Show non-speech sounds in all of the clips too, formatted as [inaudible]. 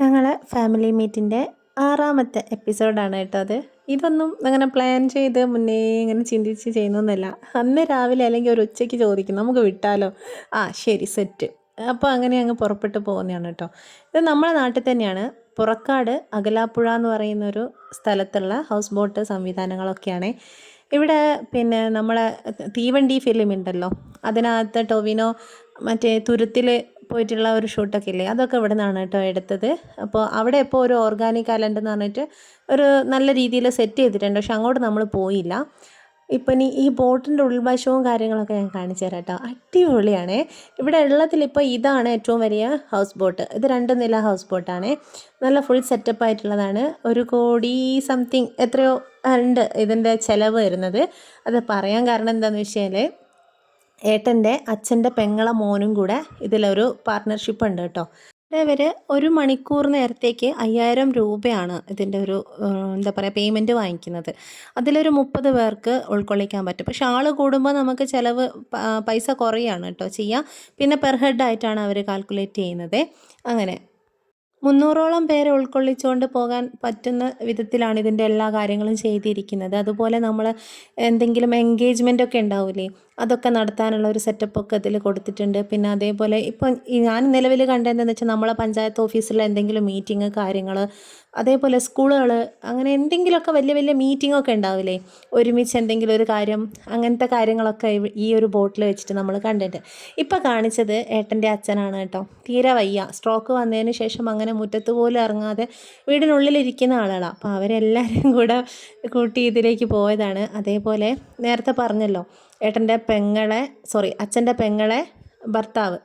ഞങ്ങൾ ഫാമിലി മീറ്റിന്റെ ആറാമത്തെ എപ്പിസോഡാണ് കേട്ടോ അത്. ഇതൊന്നും അങ്ങനെ പ്ലാൻ ചെയ്ത് മുന്നേ ഇങ്ങനെ ചിന്തിച്ച് ചെയ്യുന്നൊന്നുമല്ല അന്ന് രാവിലെ അല്ലെങ്കിൽ ഒരു ഉച്ചയ്ക്ക് ചോദിക്കും നമുക്ക് വിട്ടാലോ? ആ ശരി സെറ്റ് അപ്പോൾ അങ്ങനെ അങ്ങ് പുറപ്പെട്ട് പോകുന്നതാണ് കേട്ടോ. ഇത് നമ്മുടെ നാട്ടിൽ തന്നെയാണ്. പുറക്കാട് അകലാപ്പുഴ എന്ന് പറയുന്ന ഒരു സ്ഥലത്തുള്ള ഹൗസ് ബോട്ട് സംവിധാനങ്ങളൊക്കെയാണ്. ഇവിടെ പിന്നെ നമ്മളെ തീവണ്ടി ഫിലിം ഉണ്ടല്ലോ. അതിനകത്ത് ടൊവിനോ മറ്റേ തുരുത്തിൽ പോയിട്ടുള്ള ഒരു ഷൂട്ടൊക്കെ ഇല്ലേ അതൊക്കെ ഇവിടെ നിന്നാണ് കേട്ടോ എടുത്തത്. അപ്പോൾ അവിടെ ഇപ്പോൾ ഒരു ഓർഗാനിക് ഐലൻഡ് എന്ന് പറഞ്ഞിട്ട് ഒരു നല്ല രീതിയിൽ സെറ്റ് ചെയ്തിട്ടുണ്ട്. പക്ഷെ അങ്ങോട്ട് നമ്മൾ പോയില്ല. ഇപ്പം ഇനി ഈ ബോട്ടിന്റെ ഉൾവശവും കാര്യങ്ങളൊക്കെ ഞാൻ കാണിച്ചു തരാം കേട്ടോ. അടിപൊളിയാണ്. ഇവിടെ ഉള്ളതിൽ ഇപ്പോൾ ഇതാണ് ഏറ്റവും വലിയ ഹൗസ് ബോട്ട്. ഇത് രണ്ട് നില ഹൗസ് ബോട്ടാണ്. നല്ല ഫുൾ സെറ്റപ്പ് ആയിട്ടുള്ളതാണ്. ഒരു കോടി സംതിങ് എത്രയോ ഉണ്ട് ഇതിന്റെ ചിലവ് വരുന്നത്. അത് പറയാൻ കാരണം എന്താണെന്ന് വെച്ചാൽ ഏട്ടന്റെ അച്ഛന്റെ പെങ്ങളെ മോനും കൂടെ ഇതിലൊരു പാർട്ട്ണർഷിപ്പ് ഉണ്ട് കേട്ടോ. ഇവർ ഒരു മണിക്കൂർ നേരത്തേക്ക് അയ്യായിരം രൂപയാണ് ഇതിന്റെ ഒരു എന്താ പറയുക പേയ്മെന്റ് വാങ്ങിക്കുന്നത്. അതിലൊരു മുപ്പത് പേർക്ക് ഉൾക്കൊള്ളിക്കാൻ പറ്റും. പക്ഷേ ആൾ കൂടുമ്പോൾ നമുക്ക് ചിലവ് പൈസ കുറയാണ് കേട്ടോ ചെയ്യുക പിന്നെ പെർ ഹെഡ് ആയിട്ടാണ് അവർ കാൽക്കുലേറ്റ് ചെയ്യുന്നത്. അങ്ങനെ. മുന്നൂറോളം പേരെ ഉൾക്കൊള്ളിച്ചുകൊണ്ട് പോകാൻ പറ്റുന്ന വിധത്തിലാണ് ഇതിന്റെ എല്ലാ കാര്യങ്ങളും ചെയ്തിരിക്കുന്നത്. അതുപോലെ നമ്മൾ എന്തെങ്കിലും എൻഗേജ്മെന്റ് ഒക്കെ ഉണ്ടാവില്ലേ അതൊക്കെ നടത്താനുള്ള ഒരു സെറ്റപ്പ് ഒക്കെ ഇതിൽ കൊടുത്തിട്ടുണ്ട്. പിന്നെ അതേപോലെ ഇപ്പം ഞാൻ നിലവിൽ കണ്ടതെന്ന് വെച്ചാൽ നമ്മളെ പഞ്ചായത്ത് ഓഫീസിലെ എന്തെങ്കിലും മീറ്റിംഗ് കാര്യങ്ങൾ അതേപോലെ സ്കൂളുകൾ അങ്ങനെ എന്തെങ്കിലുമൊക്കെ വലിയ വലിയ മീറ്റിംഗ് ഒക്കെ ഉണ്ടാവില്ലേ? ഒരുമിച്ച് എന്തെങ്കിലും ഒരു കാര്യം അങ്ങനത്തെ കാര്യങ്ങളൊക്കെ ഈ ഒരു ബോട്ടിൽ വെച്ചിട്ട് നമ്മൾ കണ്ടിട്ട്. ഇപ്പം കാണിച്ചത് ഏട്ടന്റെ അച്ഛനാണ് കേട്ടോ. തീരെ വയ്യ. സ്ട്രോക്ക് വന്നതിന് ശേഷം അങ്ങനെ മുറ്റത്ത് പോലും ഇറങ്ങാതെ വീടിനുള്ളിലിരിക്കുന്ന ആളുകളാണ് അപ്പോൾ അവരെല്ലാവരും കൂടെ കൂട്ടി ഇതിലേക്ക് പോയതാണ്. അതേപോലെ നേരത്തെ പറഞ്ഞല്ലോ ഏട്ടന്റെ പെങ്ങളെ സോറി അച്ഛന്റെ പെങ്ങളെ ഭർത്താവ്.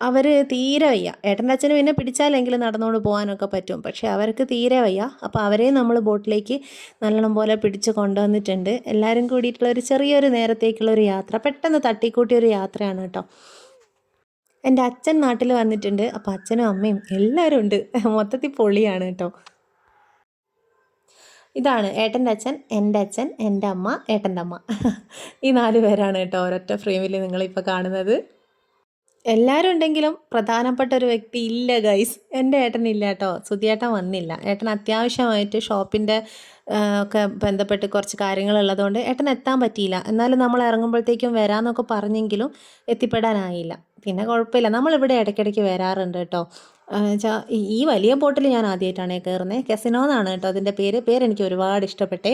അവർ തീരെ വയ്യ. ഏട്ടന്റെ അച്ഛന് പിന്നെ പിടിച്ചാലെങ്കിലും നടന്നുകൊണ്ട് പോകാനൊക്കെ പറ്റും. പക്ഷേ അവർക്ക് തീരെ വയ്യ. അപ്പോൾ അവരെയും നമ്മൾ ബോട്ടിലേക്ക് നല്ലോണം പോലെ പിടിച്ച് കൊണ്ടുവന്നിട്ടുണ്ട്. എല്ലാവരും കൂടിയിട്ടുള്ള ഒരു ചെറിയൊരു നേരത്തേക്കുള്ള ഒരു യാത്ര പെട്ടെന്ന് തട്ടിക്കൂട്ടിയ ഒരു യാത്രയാണ് കേട്ടോ. എന്റെ അച്ഛൻ നാട്ടിൽ വന്നിട്ടുണ്ട്. അപ്പോൾ അച്ഛനും അമ്മയും എല്ലാവരും ഉണ്ട്. മൊത്തത്തിൽ പൊളിയാണ് കേട്ടോ. ഇതാണ് ഏട്ടന്റെ അച്ഛൻ എന്റെ അച്ഛൻ എന്റെ അമ്മ ഏട്ടന്റെ അമ്മ. ഈ നാല് പേരാണ് കേട്ടോ ഒരൊറ്റ ഫ്രെയിമിൽ നിങ്ങളിപ്പോൾ കാണുന്നത്. എല്ലാവരും ഉണ്ടെങ്കിലും പ്രധാനപ്പെട്ട ഒരു വ്യക്തി ഇല്ല ഗൈസ് എന്റെ ഏട്ടൻ ഇല്ല കേട്ടോ. സുധിയേട്ടൻ വന്നില്ല. ഏട്ടൻ അത്യാവശ്യമായിട്ട് ഷോപ്പിന്റെ ഒക്കെ ബന്ധപ്പെട്ട് കുറച്ച് കാര്യങ്ങളുള്ളതുകൊണ്ട് ഏട്ടൻ എത്താൻ പറ്റിയില്ല. എന്നാലും നമ്മൾ ഇറങ്ങുമ്പോഴത്തേക്കും വരാമെന്നൊക്കെ പറഞ്ഞെങ്കിലും എത്തിപ്പെടാനായില്ല. പിന്നെ കുഴപ്പമില്ല. നമ്മളിവിടെ ഇടയ്ക്കിടയ്ക്ക് വരാറുണ്ട് കേട്ടോ. ഈ വലിയ ബോട്ടിൽ ഞാൻ ആദ്യമായിട്ടാണ് കയറുന്നത്. കെസിനോ എന്നാണ് കേട്ടോ അതിന്റെ പേര്. പേരെനിക്ക് ഒരുപാട് ഇഷ്ടപ്പെട്ടേ.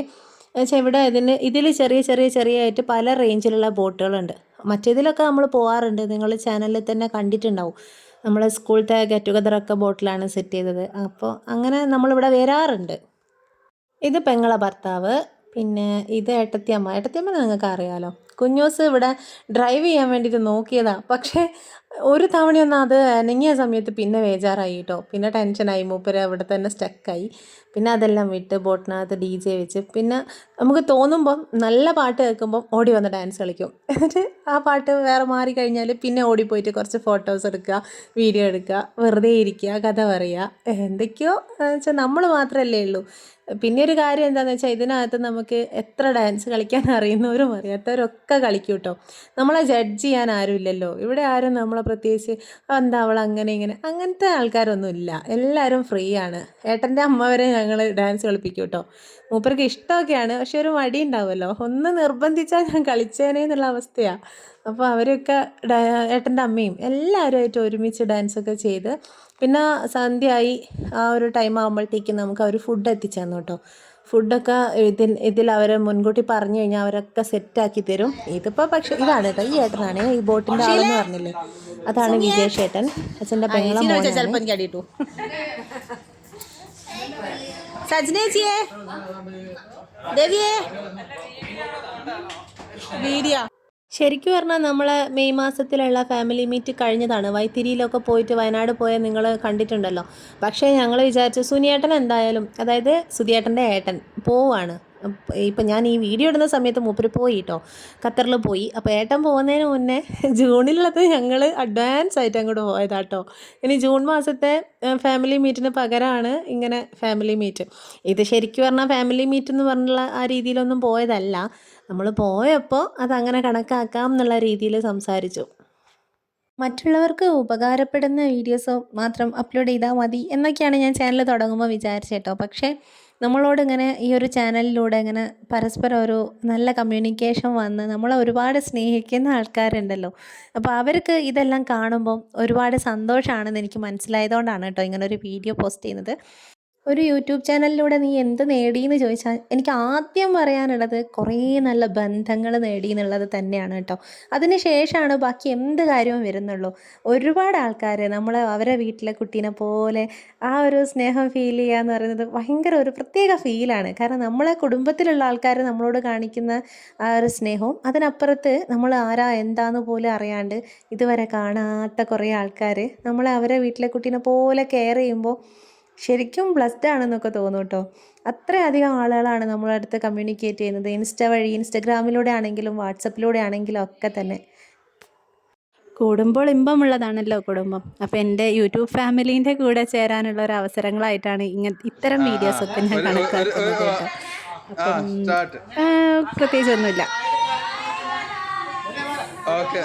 വെച്ചാൽ ഇവിടെ ഇതിന് ഇതിൽ ചെറിയ ചെറിയ ചെറിയ ആയിട്ട് പല റേഞ്ചിലുള്ള ബോട്ടുകളുണ്ട്. മറ്റേതിലൊക്കെ നമ്മൾ പോകാറുണ്ട് നിങ്ങൾ ചാനലിൽ തന്നെ കണ്ടിട്ടുണ്ടാവും. നമ്മൾ സ്കൂളത്തെ ഗെറ്റ് ടുഗദറൊക്കെ ബോട്ടിലാണ് സെറ്റ് ചെയ്തത്. അപ്പോൾ അങ്ങനെ നമ്മളിവിടെ വരാറുണ്ട്. ഇത് പെങ്ങളെ ഭർത്താവ് പിന്നെ ഇത് ഏട്ടത്തിയമ്മ. ഏട്ടത്തിയമ്മ നിങ്ങൾക്ക് അറിയാലോ കുഞ്ഞൂസ് ഇവിടെ ഡ്രൈവ് ചെയ്യാൻ വേണ്ടിയിട്ട് നോക്കിയതാണ് പക്ഷേ ഒരു തവണയൊന്നും അത് അനങ്ങിയ സമയത്ത് പിന്നെ വേജാറായി കേട്ടോ പിന്നെ ടെൻഷനായി മൂപ്പര് അവിടെ തന്നെ സ്റ്റക്കായി പിന്നെ അതെല്ലാം വിട്ട് ബോട്ടിനകത്ത് ഡി ജെ വെച്ച്. പിന്നെ നമുക്ക് തോന്നുമ്പം നല്ല പാട്ട് കേൾക്കുമ്പം ഓടി വന്ന് ഡാൻസ് കളിക്കും. [laughs] എന്നിട്ട് ആ പാട്ട് വേറെ മാറി കഴിഞ്ഞാൽ പിന്നെ ഓടിപ്പോയിട്ട് കുറച്ച് ഫോട്ടോസ് എടുക്കുക വീഡിയോ എടുക്കുക വെറുതെ ഇരിക്കുക കഥ പറയുക. എന്തൊക്കെയോ വെച്ചാൽ നമ്മൾ മാത്രമല്ലേ ഉള്ളൂ. പിന്നെ ഒരു കാര്യം എന്താണെന്ന് വെച്ചാൽ ഇതിനകത്ത് നമുക്ക് എത്ര ഡാൻസ് കളിക്കാൻ അറിയുന്നവരും അറിയാത്തവരൊക്കെ കളിക്കും കേട്ടോ നമ്മളെ ജഡ്ജ് ചെയ്യാൻ ആരുമില്ലല്ലോ ഇവിടെ ആരും നമ്മളെ പ്രത്യേകിച്ച് എന്താ അവൾ അങ്ങനെ ഇങ്ങനെ അങ്ങനത്തെ ആൾക്കാരൊന്നും ഇല്ല. എല്ലാവരും ഫ്രീ ആണ്. ഏട്ടന്റെ അമ്മ വരെ ഞങ്ങൾ ഡാൻസ് കളിപ്പിക്കും കേട്ടോ മൂപ്പർക്ക് ഇഷ്ടമൊക്കെയാണ്. പക്ഷെ ഒരു മടി ഉണ്ടാവുമല്ലോ. ഒന്ന് നിർബന്ധിച്ചാൽ ഞാൻ കളിച്ചേനെ എന്നുള്ള അവസ്ഥയാണ് അപ്പോൾ അവരൊക്കെ ഏട്ടന്റെ അമ്മയും എല്ലാവരുമായിട്ട് ഒരുമിച്ച് ഡാൻസൊക്കെ ചെയ്ത് പിന്നെ സന്ധ്യയായി. ആ ഒരു ടൈം ആകുമ്പോഴത്തേക്കും നമുക്ക് അവർ ഫുഡ് എത്തിച്ചു തന്നു കേട്ടോ ഫുഡൊക്കെ ഇതിൽ ഇതിൽ അവർ മുൻകൂട്ടി പറഞ്ഞു കഴിഞ്ഞാൽ അവരൊക്കെ സെറ്റാക്കി തരും. ഇതിപ്പോൾ പക്ഷേ ഇതാണ് കേട്ടോ ഈ ഏട്ടനാണ്. ഈ ബോട്ടിന്റെ ആളെന്ന് പറഞ്ഞില്ലേ? അതാണ് വിജേഷ് ചേട്ടൻ. അച്ഛന്റെ പെങ്ങളെ സജ്നേച്ചിയെ ദേവിയേ. വീഡിയോ. ശരിക്കും പറഞ്ഞാൽ നമ്മൾ മെയ് മാസത്തിലുള്ള ഫാമിലി മീറ്റ് കഴിഞ്ഞതാണ്. വൈത്തിരിയിലൊക്കെ പോയിട്ട് വയനാട് പോയ നിങ്ങൾ കണ്ടിട്ടുണ്ടല്ലോ. പക്ഷേ ഞങ്ങൾ വിചാരിച്ചു സുനിയേട്ടൻ എന്തായാലും അതായത് സുധിയേട്ടന്റെ ഏട്ടൻ പോവാണ്. ഇപ്പം ഞാൻ ഈ വീഡിയോ ഇടുന്ന സമയത്ത് മൂപ്പര് പോയി കേട്ടോ ഖത്തറിൽ പോയി. അപ്പോൾ ഏട്ടൻ പോകുന്നതിന് മുന്നേ [laughs] ജൂണിലുള്ളത് ഞങ്ങൾ അഡ്വാൻസ് ആയിട്ട് അങ്ങോട്ട് പോയതാട്ടോ. ഇനി ജൂൺ മാസത്തെ ഫാമിലി മീറ്റിന് പകരമാണ് ഇങ്ങനെ ഫാമിലി മീറ്റ് ഇത് ശരിക്കും പറഞ്ഞാൽ ഫാമിലി മീറ്റ് എന്ന് പറഞ്ഞുള്ള ആ രീതിയിലൊന്നും പോയതല്ല. നമ്മൾ പോയപ്പോൾ അതങ്ങനെ കണക്കാക്കാം എന്നുള്ള രീതിയിൽ സംസാരിച്ചു. മറ്റുള്ളവർക്ക് ഉപകാരപ്പെടുന്ന വീഡിയോസ് മാത്രം അപ്ലോഡ് ചെയ്താൽ മതി എന്നൊക്കെയാണ് ഞാൻ ചാനൽ തുടങ്ങുമ്പോൾ വിചാരിച്ചേട്ടോ. പക്ഷേ നമ്മളോട് ഇങ്ങനെ ഈ ഒരു ചാനലിലൂടെ ഇങ്ങനെ പരസ്പരം ഒരു നല്ല കമ്മ്യൂണിക്കേഷൻ വന്ന് നമ്മളെ ഒരുപാട് സ്നേഹിക്കുന്ന ആൾക്കാരുണ്ടല്ലോ. അപ്പോൾ അവർക്ക് ഇതെല്ലാം കാണുമ്പം ഒരുപാട് സന്തോഷമാണെന്ന് എനിക്ക് മനസ്സിലായതുകൊണ്ടാണ് കേട്ടോ ഇങ്ങനെ ഒരു വീഡിയോ പോസ്റ്റ് ചെയ്യുന്നത്. ഒരു യൂട്യൂബ് ചാനലിലൂടെ നീ എന്ത് നേടിയെന്ന് ചോദിച്ചാൽ എനിക്ക് ആദ്യം പറയാനുള്ളത് കുറേ നല്ല ബന്ധങ്ങൾ നേടി എന്നുള്ളത് തന്നെയാണ് കേട്ടോ. അതിന് ശേഷമാണ് ബാക്കി എന്ത് കാര്യവും വരുന്നുള്ളൂ. ഒരുപാട് ആൾക്കാർ നമ്മൾ അവരെ വീട്ടിലെ കുട്ടീനെ പോലെ ആ ഒരു സ്നേഹം ഫീൽ ചെയ്യുക എന്ന് പറയുന്നത് ഭയങ്കര ഒരു പ്രത്യേക ഫീലാണ് കാരണം നമ്മളെ കുടുംബത്തിലുള്ള ആൾക്കാർ നമ്മളോട് കാണിക്കുന്ന ആ ഒരു സ്നേഹവും അതിനപ്പുറത്ത് നമ്മൾ ആരാ എന്താന്ന് പോലും അറിയാണ്ട് ഇതുവരെ കാണാത്ത കുറേ ആൾക്കാർ നമ്മളെ അവരെ വീട്ടിലെ കുട്ടീനെ പോലെ കെയർ ചെയ്യുമ്പോൾ ശരിക്കും ബ്ലസ്ഡ് ആണെന്നൊക്കെ തോന്നും കേട്ടോ. അത്രയധികം ആളുകളാണ് നമ്മളെ അടുത്ത് കമ്മ്യൂണിക്കേറ്റ് ചെയ്യുന്നത്. ഇൻസ്റ്റ വഴി ഇൻസ്റ്റഗ്രാമിലൂടെ ആണെങ്കിലും വാട്സപ്പിലൂടെ ആണെങ്കിലും ഒക്കെ തന്നെ. കൂടുമ്പോൾ ഇമ്പമുള്ളതാണല്ലോ കുടുംബം. അപ്പോൾ എന്റെ യൂട്യൂബ് ഫാമിലീന്റെ കൂടെ ചേരാനുള്ള ഒരു അവസരങ്ങളായിട്ടാണ് ഇങ്ങനെ ഇത്തരം വീഡിയോസ് ഒക്കെ ഞാൻ കണക്കാക്കുന്നത് കേട്ടോ. പ്രത്യേകിച്ചൊന്നുമില്ല. ഓക്കെ